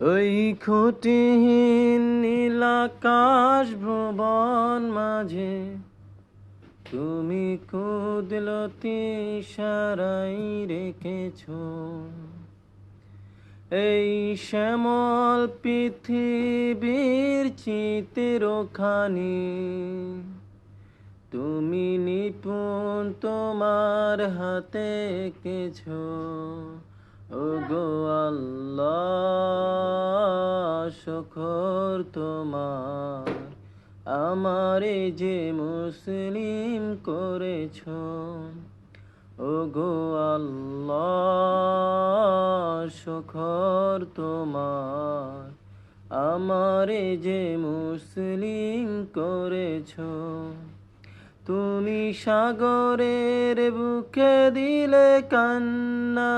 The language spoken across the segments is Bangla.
ওই খুঁটিহীন নীলাকাশ ভুবন মাঝে তুমি কুদলতি সারাই রেখেছ। এই শ্যামল পৃথিবীর চিত্রখানি তুমি নিপুণ তোমার হাতে এঁকেছ। ও গো আল্লাহ। শখর তোমার। আমারে যে মুসলিম করেছ ও গো তোমার। আমারে যে মুসলিম করেছ, তুমি সাগরের বুকে দিলে কান্না।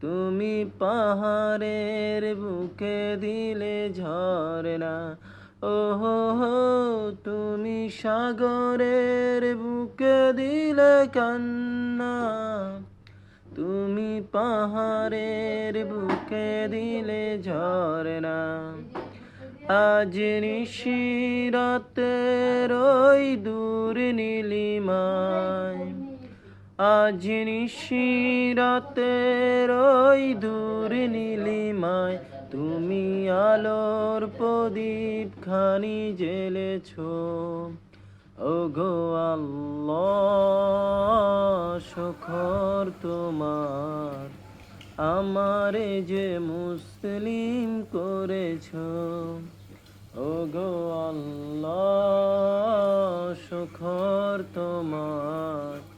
তুমি পাহাড়ের বুকে দিলে ঝরনা ওহো হো, তুমি সাগরের বুকে দিলে কান্না। তুমি পাহাড়ের বুকে দিলে ঝরনা আজ নিশিরাতের ওই দূর নীলিমায়। আজ নিশিরাতের ওই দূর নীলিমায় তুমি আলোর প্রদীপ খানি জেলেছ ও গো আল্লাহ, শখর তোমার, আমারে যে মুসলিম করেছ। ও গো আল্লাহ, শখর তোমার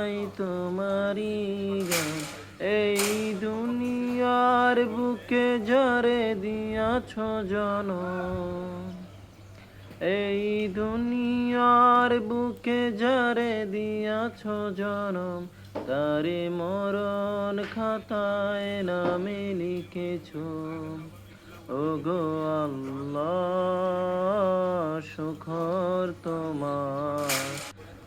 তোমারি গান। এই দুনিয়ার বুকে জরে দিয়াছ জন এই দুনিয়ার বুকে জরে দিয়াছ জনম। তারে মরণ খাতায় নামে লিখেছ। ও গো আল্লাহ সুখর তোমার।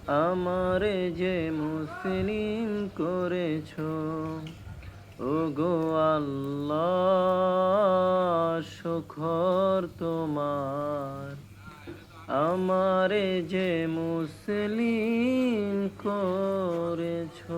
আমারে যে মুসলিম করেছ ও গো আল্লাহ তোমার। আমারে যে মুসলিম করেছ।